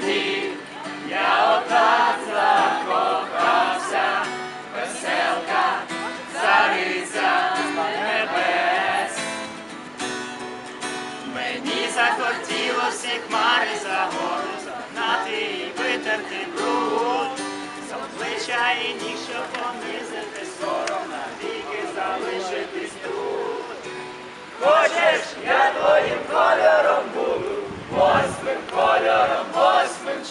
воді, я одна закохався, веселка, цариця небес. Мені захотілося хмари загору, загнати і витерти бруд, з обличчя і ніщо помилу.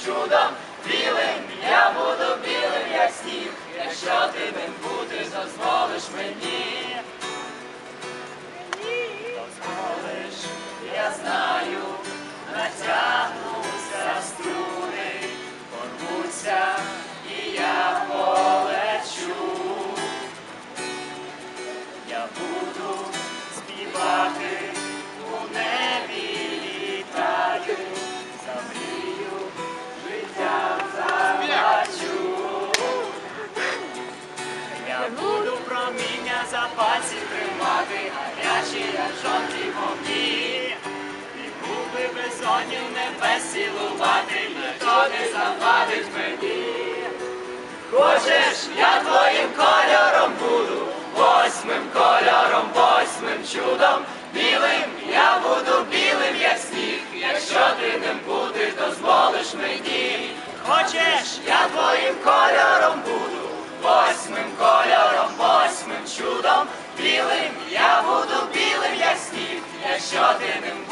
Чудом, білим, я буду білим, як сніг, якщо ти ним бути дозволиш мені. Дозволиш, я знаю, натягнуться струни, порвуться, і я полечу. Я буду співати Я буду проміння за пальці тримати, гарячі, як жовті вогні, і губи безонів небес цілувати, ніхто не завадить мені. Хочеш, я твоїм кольором буду, восьмим кольором, восьмим чудом, білим я буду білим, як сніг, якщо ти ним будеш, дозволиш мені. Хочеш, я твоїм кольором буду, восьмим кольором. Yaşa dedim.